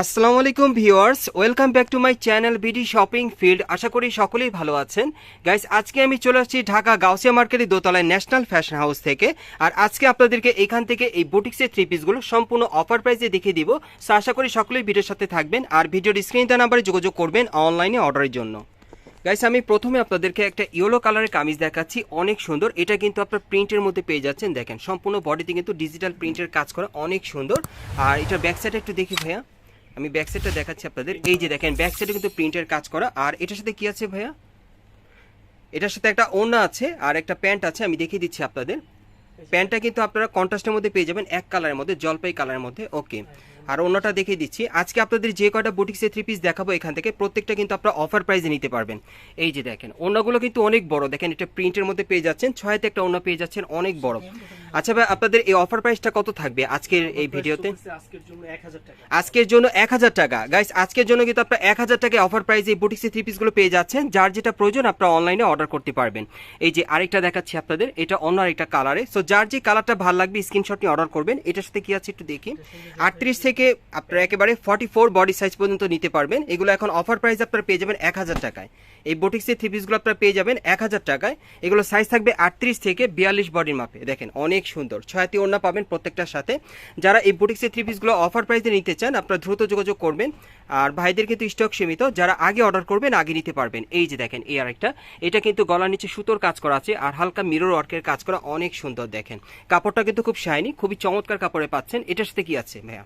আসসালামু আলাইকুম viewers, welcome back to my channel BD shopping field. আশা করি সকলেই ভালো আছেন। গাইস, আজকে আমি চলে আসছি ঢাকা গাউসিয়া মার্কেটের দোতলায় ন্যাশনাল ফ্যাশন হাউস থেকে। আর আজকে আপনাদেরকে এখান থেকে এই বুটিক্সের থ্রি পিসগুলো সম্পূর্ণ অফার প্রাইসে দেখিয়ে দিব। সো আশা করি সকলেই ভিডিওর সাথে থাকবেন আর ভিডিওর স্ক্রিন দেওয়া নাম্বারে যোগাযোগ করবেন অনলাইনে অর্ডারের জন্য। গাইস, আমি প্রথমে আপনাদেরকে একটা ইয়েলো কালারের কামিজ দেখাচ্ছি। অনেক সুন্দর। এটা কিন্তু আপনার প্রিন্টের মধ্যে পেয়ে যাচ্ছেন। দেখেন, সম্পূর্ণ বডিতে কিন্তু ডিজিটাল প্রিন্টের কাজ করা অনেক সুন্দর। আর এটা ব্যাক সাইডে একটু দেখি ভাইয়া। আমি ব্যাক সাইডটা দেখাচ্ছি আপনাদের। এই যে দেখেন ব্যাক সাইডে কিন্তু প্রিন্টের কাজ করা। আর এটার সাথে কি আছে ভাইয়া? এটার সাথে একটা ওড়না আছে আর একটা প্যান্ট আছে, আমি দেখিয়ে দিচ্ছি আপনাদের। প্যান্টটা কিন্তু আপনারা কন্ট্রাস্টের মধ্যে পেয়ে যাবেন, এক কালারের মধ্যে, জলপাই কালারের মধ্যে ওকে আর অন্যটা দেখিয়ে দিচ্ছি। আজকে আপনাদের যে কয়টা বুটিক্সের থ্রি পিস দেখাবো এখান থেকে, প্রত্যেকটা কিন্তু আপনারা অফার প্রাইসে নিতে পারবেন। এই যে দেখেন অন্যগুলো কিন্তু অনেক বড়। দেখেন, এটা প্রিন্টের মধ্যে পেয়ে যাচ্ছেন ছয়তে একটা অন্য পেয়ে যাচ্ছেন, অনেক বড়। আচ্ছা ভাই আপনাদের এই অফার প্রাইসটা কত থাকবে আজকের এই ভিডিওতে? আজকের জন্য এক হাজার টাকা। গাইস আজকের জন্য কিন্তু আপনার এক হাজার টাকায় অফার প্রাইসে এই বুটিক্সের থ্রি পিসগুলো পেয়ে যাচ্ছেন যার যেটা প্রয়োজন আপনারা অনলাইনে অর্ডার করতে পারবেন। এই যে আরেকটা দেখাচ্ছি আপনাদের এটা অন্য আরেকটা কালারে সো যার যে কালারটা ভালো লাগবে স্ক্রিনশট নিয়ে অর্ডার করবেন। এটার সাথে কি আছে একটু দেখি। আটত্রিশ থেকে আপনারা একেবারে ফর্টি ফোর বডি সাইজ পর্যন্ত নিতে পারবেন। এগুলো এখন অফার প্রাইস আপনারা পেয়ে যাবেন এক হাজার টাকায়। এই বুটিক্সের থ্রি পিসগুলো আপনারা পেয়ে যাবেন এক হাজার টাকায়। এগুলো সাইজ থাকবে আটত্রিশ থেকে বিয়াল্লিশ বডির মাপে। দেখেন, অনেক সুন্দর। ছয়াতি ওড়না পাবেন প্রত্যেকটার সাথে। যারা এই বুটিক্সের থ্রি পিসগুলো অফার প্রাইসে নিতে চান, আপনারা দ্রুত যোগাযোগ করবেন। আর ভাইদের কিন্তু স্টক সীমিত। যারা আগে অর্ডার করবেন, আগে নিতে পারবেন। এই যে দেখেন, এই আরেকটা। এটা কিন্তু গলার নিচে সুতোর কাজ করা আছে আর হালকা মিরর ওয়ার্কের কাজ করা অনেক সুন্দর দেখেন। কাপড়টা কিন্তু খুব শাইনি খুবই চমৎকার কাপড়ে পাচ্ছেন। এটার সাথে কি আছে, ভাইয়া?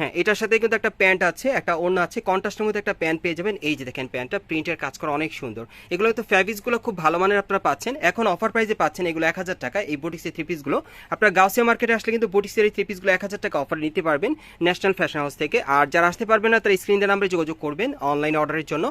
হ্যাঁ এটার সাথে কিন্তু একটা প্যান্ট আছে, একটা ওড়না আছে, কন্ট্রাস্টের মধ্যে একটা প্যান্ট পেয়ে যাবেন। এই যে দেখেন প্যান্টটা, প্রিন্টের কাজ করা অনেক সুন্দর। এগুলো তো ফ্যাব্রিক্সগুলো খুব ভালো মানের আপনারা পাচ্ছেন। এখন অফার প্রাইসে পাচ্ছেন এগুলো এক হাজার টাকা। এই বুটিক্সের থ্রি পিসগুলো আপনারা গাউসিয়া মার্কেটে আসলে কিন্তু বুটিক্সের এই থ্রি পিসগুলো এক হাজার টাকা অফার নিতে পারবেন ন্যাশনাল ফ্যাশন হাউস থেকে। আর যারা আসতে পারবেন না, তারা স্ক্রিন দেওয়ার নাম্বারে যোগাযোগ করবেন অনলাইন অর্ডারের জন্য।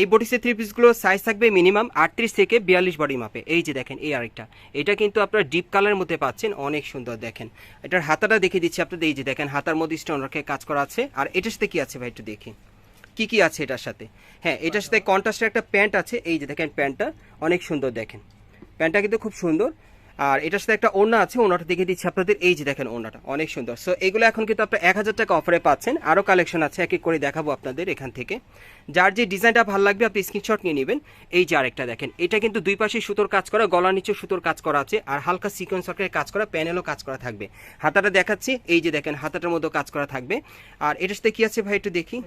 এই বুটিক্সের থ্রি পিসগুলো সাইজ থাকবে মিনিমাম আটত্রিশ থেকে বিয়াল্লিশ বডি মাপে এই যে দেখেন, এই আরেকটা। এটা কিন্তু আপনারা ডিপ কালারের মধ্যে পাচ্ছেন, অনেক সুন্দর দেখেন। এটার হাতাটা দেখে দিচ্ছি আপনাদের। এই যে দেখেন, হাতার মধ্যে স্টোন রাখে কাজ করা আছে। আর এটার সাথে কি আছে ভাই একটু দেখি। কি কি আছে এটার সাথে? হ্যাঁ এটার সাথে কন্ট্রাস্টের একটা প্যান্ট আছে। এই যে দেখেন প্যান্টটা, অনেক সুন্দর দেখেন। প্যান্টটা কিন্তু খুব সুন্দর। আর এটার সাথে একটা ওড়না আছে ওনাটা দেখে দিচ্ছি আপনাদের। এই যে দেখেন ওড়নাটা অনেক সুন্দর। সো এগুলো এখন কিন্তু আপনার এক হাজার টাকা অফারে পাচ্ছেন। আরও কালেকশন আছে এক এক করে দেখাবো আপনাদের এখান থেকে। যার যে ডিজাইনটা ভালো লাগবে আপনি স্ক্রিনশট নিয়ে নেবেন। এই যে আরেকটা দেখেন এটা কিন্তু দুই পাশে সুতোর কাজ করা গলার নিচে সুতোর কাজ করা আছে আর হালকা সিকোয়েন্স ওয়ার্কের কাজ করা প্যানেলও কাজ করা থাকবে। হাতাটা দেখাচ্ছি এই যে দেখেন হাতাটার মধ্যেও কাজ করা থাকবে। আর এটার সাথে কি আছে ভাই একটু দেখি?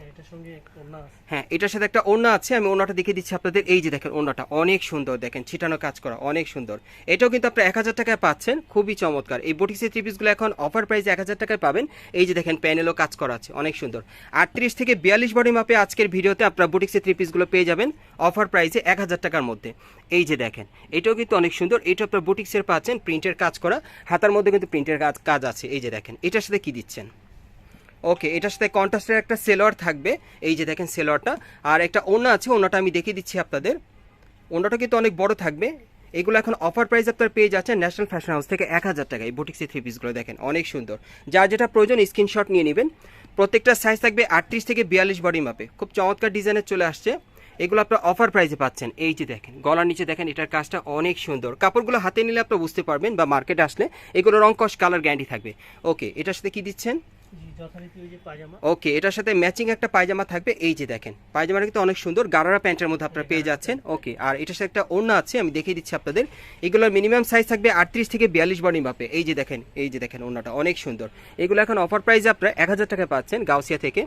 হ্যাঁ এটার সাথে একটা ওড়না আছে আমি ওড়নাটা দেখে দিচ্ছি আপনাদের। এই যে দেখেন ওড়নাটা অনেক সুন্দর দেখেন ছিটানো কাজ করা অনেক সুন্দর। এটাও কিন্তু আপনার এক হাজার টাকায় পাচ্ছেন, খুবই চমৎকার। এই বটিক্সের থ্রি পিসগুলো এখন অফার প্রাইসে এক হাজার টাকায় পাবেন। এই যে দেখেন প্যানেলও কাজ করা আছে, অনেক সুন্দর। আটত্রিশ থেকে বিয়াল্লিশ বডি মাপে আজকের ভিডিওতে আপনার বুটিক্সের থ্রি পিসগুলো পেয়ে যাবেন অফার প্রাইসে এক হাজার টাকার মধ্যে। এই যে দেখেন, এটাও কিন্তু অনেক সুন্দর। এটা আপনার বুটিক্সের পাচ্ছেন প্রিন্টের কাজ করা। হাতার মধ্যে কিন্তু প্রিন্টের কাজ কাজ আছে। এই যে দেখেন, এটার সাথে কি দিচ্ছেন? ওকে এটার সাথে কন্ট্রাস্টের একটা সেলোয়ার থাকবে। এই যে দেখেন সেলোয়ারটা আর একটা ওনা আছে ওনাটা আমি দেখিয়ে দিচ্ছি আপনাদের। ওনাটা কিন্তু অনেক বড় থাকবে। এগুলো এখন অফার প্রাইস আপনার পেয়ে যাচ্ছেন ন্যাশনাল ফ্যাশন হাউস থেকে এক হাজার টাকা। এই বুটিক্সের থ্রি পিসগুলো দেখেন, অনেক সুন্দর। যার যেটা প্রয়োজন স্ক্রিনশট নিয়ে নেবেন। প্রত্যেকটা সাইজ থাকবে আটত্রিশ থেকে বিয়াল্লিশ বডি মাপে খুব চমৎকার ডিজাইনের চলে আসছে। এগুলো আপনার অফার প্রাইসে পাচ্ছেন। এই যে দেখেন, গলার নিচে দেখেন, এটার কাজটা অনেক সুন্দর। কাপড়গুলো হাতে নিলে আপনারা বুঝতে পারবেন বা মার্কেটে আসলে এগুলো রং, কস কালার গ্যারান্টি থাকবে। ওকে এটার সাথে কি দিচ্ছেন? ওকে এটার সাথে ম্যাচিং একটা পায়জামা থাকবে। এই যে দেখেন পায়জামাটা কিন্তু অনেক সুন্দর গারারা প্যান্টের মধ্যে আপনারা পেয়ে যাচ্ছেন। ওকে আর এটার সাথে একটা ওড়না আছে আমি দেখিয়ে দিচ্ছি আপনাদের। এগুলোর মিনিমাম সাইজ থাকবে আটত্রিশ থেকে বিয়াল্লিশ বডি মাপে। এই যে দেখেন এই যে দেখেন ওড়নাটা অনেক সুন্দর। এগুলো এখন অফার প্রাইসে আপনারা এক হাজার টাকা পাচ্ছেন গাউসিয়া থেকে।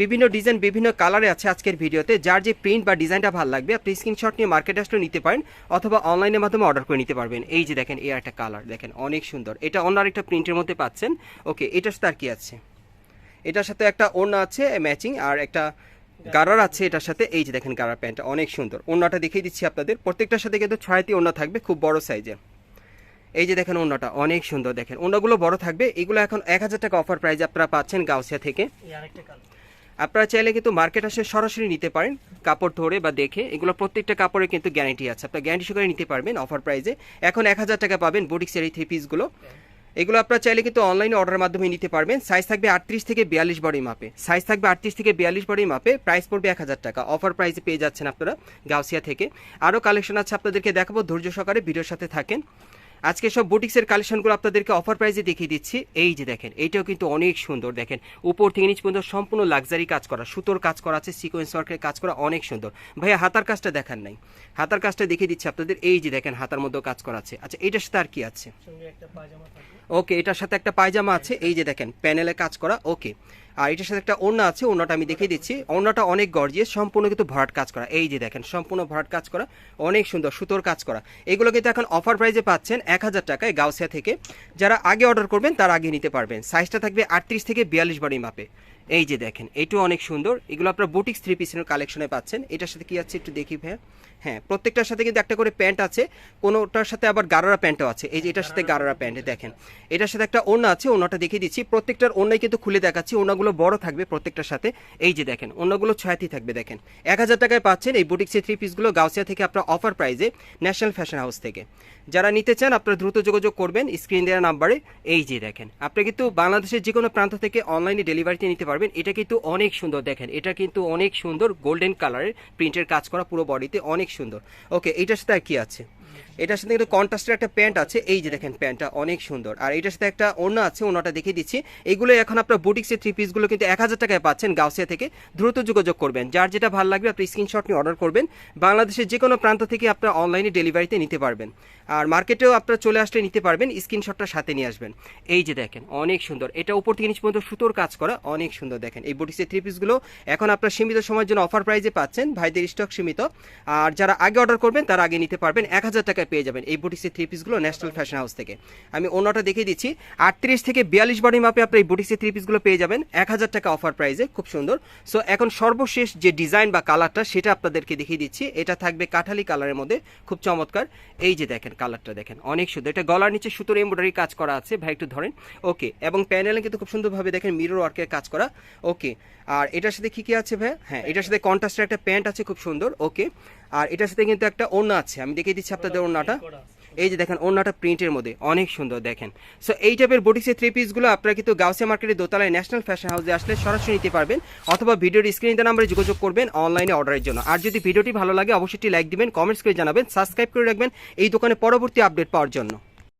বিভিন্ন ডিজাইন বিভিন্ন কালারে আছে আজকের ভিডিওতে। যার যে প্রিন্ট বা ডিজাইনটা ভালো লাগবে আপনি স্ক্রিনশট নিয়ে মার্কেটে আসলেও নিতে পারেন অথবা অনলাইনের মাধ্যমে অর্ডার করে নিতে পারবেন। এই যে দেখেন এই একটা কালার দেখেন অনেক সুন্দর। এটা অন্য আরেকটা প্রিন্টের মধ্যে পাচ্ছেন। ওকে এটার সাথে আর কি আছে? এটার সাথে একটা ওড়না আছে ম্যাচিং আর একটা গারার আছে এটার সাথে। এই যে দেখেন গারার প্যান্টটা অনেক সুন্দর। ওড়নাটা দেখিয়ে দিচ্ছি আপনাদের। প্রত্যেকটার সাথে কিন্তু ছয়টি ওড়না থাকবে খুব বড় সাইজের এই যে দেখেন ওড়নাটা অনেক সুন্দর দেখেন। ওড়নাগুলো বড় থাকবে। এগুলো এখন এক হাজার টাকা অফার প্রাইজে আপনারা পাচ্ছেন গাউসিয়া থেকে। আপনারা চাইলে কিন্তু মার্কেট আসে সরাসরি নিতে পারেন কাপড় ধরে বা দেখে। এগুলো প্রত্যেকটা কাপড়ে কিন্তু গ্যারান্টি আছে। আপনার গ্যারান্টি সহকারে নিতে পারবেন অফার প্রাইজে এখন এক হাজার টাকা পাবেন বুটিক্সের এই থ্রি পিসগুলো এগুলো আপনারা চাইলে কিন্তু অনলাইনে অর্ডারের মাধ্যমে নিতে পারবেন। সাইজ থাকবে আটত্রিশ থেকে বিয়াল্লিশ বডি মাপে সাইজ থাকবে আটত্রিশ থেকে বিয়াল্লিশ বডি মাপে প্রাইস পড়বে এক হাজার টাকা। অফার প্রাইসে পেয়ে যাচ্ছেন আপনারা গাউসিয়া থেকে। আরও কালেকশন আছে আপনাদেরকে দেখাবো। ধৈর্য সহকারে ভিডিওর সাথে থাকেন। আজকে সব বুটিক্সের কালেকশনগুলো আপনাদেরকে অফার প্রাইসে দেখিয়ে দিচ্ছি। এই যে দেখেন এইটাও কিন্তু অনেক সুন্দর। দেখেন উপর থেকে নিচ পর্যন্ত সম্পূর্ণ লাক্সারি কাজ করা সুতোর কাজ করা আছে সিকোয়েন্স ওয়ার্কের কাজ করা অনেক সুন্দর। ভাইয়া হাতার কাজটা দেখার নাই। হাতার কাজটা দেখিয়ে দিচ্ছি আপনাদের। এই যে দেখেন হাতার মধ্যেও কাজ করা আছে। আচ্ছা এইটার সাথে আর কি আছে? ওকে এটার সাথে একটা পায়জামা আছে। এই যে দেখেন প্যানেলে কাজ করা ওকে। আর এটার সাথে একটা ওড়না আছে, ওড়নাটা আমি দেখিয়ে দিচ্ছি। ওড়নাটা অনেক গর্জিয়াস, সম্পূর্ণ কিন্তু ভরাট কাজ করা। এই যে দেখেন, সম্পূর্ণ ভরাট কাজ করা, অনেক সুন্দর সুতোর কাজ করা। এগুলো কিন্তু এখন অফার প্রাইজে পাচ্ছেন এক হাজার টাকায় গাউসিয়া থেকে। যারা আগে অর্ডার করবেন, তার আগে নিতে পারবেন। সাইজটা থাকবে আটত্রিশ থেকে বিয়াল্লিশ বারের মাপে। এই যে দেখেন এটাও অনেক সুন্দর। এগুলো আপনার বুটিক্স থ্রি পিসের কালেকশনে পাচ্ছেন। এটার সাথে কি আছে একটু দেখি ভাইয়া। হ্যাঁ প্রত্যেকটার সাথে কিন্তু একটা করে প্যান্ট আছে। কোনোটার সাথে আবার গারারা প্যান্টও আছে। এই যে এটার সাথে গারারা প্যান্ট দেখেন। এটার সাথে একটা ওড়না আছে, ওড়নাটা দেখিয়ে দিচ্ছি। প্রত্যেকটার ওড়নাই কিন্তু খুলে দেখাচ্ছি। ওড়নাগুলো বড় থাকবে প্রত্যেকটার সাথে। এই যে দেখেন, ওড়নাগুলো ছয়াতি থাকবে, দেখেন। এক হাজার টাকায় পাচ্ছেন এই বুটিক্সের থ্রি পিসগুলো গাউসিয়া থেকে আপনার অফার প্রাইজে ন্যাশনাল ফ্যাশন হাউস থেকে। যারা নিতে চান, আপনারা দ্রুত যোগাযোগ করবেন স্ক্রিন দেওয়া নাম্বারে। এই যে দেখেন, আপনি কিন্তু বাংলাদেশের যে কোনো প্রান্ত থেকে অনলাইনে ডেলিভারিতে নিতে পারবেন। এটা কিন্তু অনেক সুন্দর, দেখেন। এটা কিন্তু অনেক সুন্দর গোল্ডেন কালারের প্রিন্টের কাজ করা পুরো বডিতে অনেক সুন্দর। ওকে এটার সাথে কি আছে? এটার সাথে কিন্তু কন্ট্রাস্টের একটা প্যান্ট আছে। এই যে দেখেন প্যান্টটা অনেক সুন্দর। আর এটার সাথে একটা ওড়না আছে, ওড়নাটা দেখিয়ে দিচ্ছি। এগুলো এখন আপনার বুটিক্সের থ্রি পিসগুলো কিন্তু এক হাজার টাকায় পাচ্ছেন গাউসিয়া থেকে। দ্রুত যোগাযোগ করবেন। যার যেটা ভালো লাগবে আপনি স্ক্রিনশট নিয়ে অর্ডার করবেন। বাংলাদেশের যে কোনো প্রান্ত থেকে আপনার অনলাইনে ডেলিভারিতে নিতে পারবেন। আর মার্কেটেও আপনারা চলে আসলে নিতে পারবেন স্ক্রিনশটটা সাথে নিয়ে আসবেন। এই যে দেখেন, অনেক সুন্দর। এটা উপর থেকে নিচ পর্যন্ত সুতোর কাজ করা, অনেক সুন্দর দেখেন। এই বুটিক্সের থ্রি পিসগুলো এখন আপনার সীমিত সময়ের জন্য অফার প্রাইজে পাচ্ছেন। ভাইদের স্টক সীমিত। আর যারা আগে অর্ডার করবেন, তারা আগে নিতে পারবেন এক হাজার টাকায় পেয়ে যাবেন এই বুটিক্সের থ্রি পিসগুলো ন্যাশনাল ফ্যাশন হাউস থেকে। আমি অন্যটা দেখিয়ে দিচ্ছি। আটত্রিশ থেকে বিয়াল্লিশ বডি মাপে আপনি এই বুটিক্সের থ্রি পিসগুলো পেয়ে যাবেন। এক হাজার টাকা অফার প্রাইজে খুব সুন্দর। সো এখন সর্বশেষ যে ডিজাইন বা কালারটা সেটা আপনাদেরকে দেখিয়ে দিচ্ছি। এটা থাকবে কাঠালি কালারের মধ্যে। খুব চমৎকার। এই যে দেখেন কালারটা দেখেন, অনেক সুন্দর। এটা গলার নিচে সুতোর এমব্রয়ডারি কাজ করা আছে। ভাই, একটু ধরেন। ওকে এবং প্যানেলে কিন্তু খুব সুন্দরভাবে দেখেন মিরর ওয়ার্কের কাজ করা। ওকে আর এটার সাথে কি কি আছে ভাই হ্যাঁ এটার সাথে কন্ট্রাস্টের একটা প্যান্ট আছে, খুব সুন্দর। ওকে আর এটার সাথে কিন্তু একটা ওড়না আছে। আমি দেখিয়ে দিচ্ছি আপনাদের ওড়নাটা। এই যে দেখেন ওড়নাটা প্রিন্টের মধ্যে। অনেক সুন্দর দেখেন। সো এই টাইপের বুটিক্সের থ্রি পিসগুলো আপনারা কিন্তু গাউসিয়া মার্কেটে দোতলায় ন্যাশনাল ফ্যাশন হাউসে আসলে সরাসরি নিতে পারবেন অথবা ভিডিওর স্ক্রিনে নাম্বারে যোগাযোগ করবেন অনলাইনে অর্ডারের জন্য। আর যদি ভিডিওটি ভালো লাগে অবশ্যই লাইক দিবেন কমেন্টস করে জানাবেন সাবস্ক্রাইব করে রাখবেন। এই দোকানে পরবর্তী আপডেট পাওয়ার জন্য।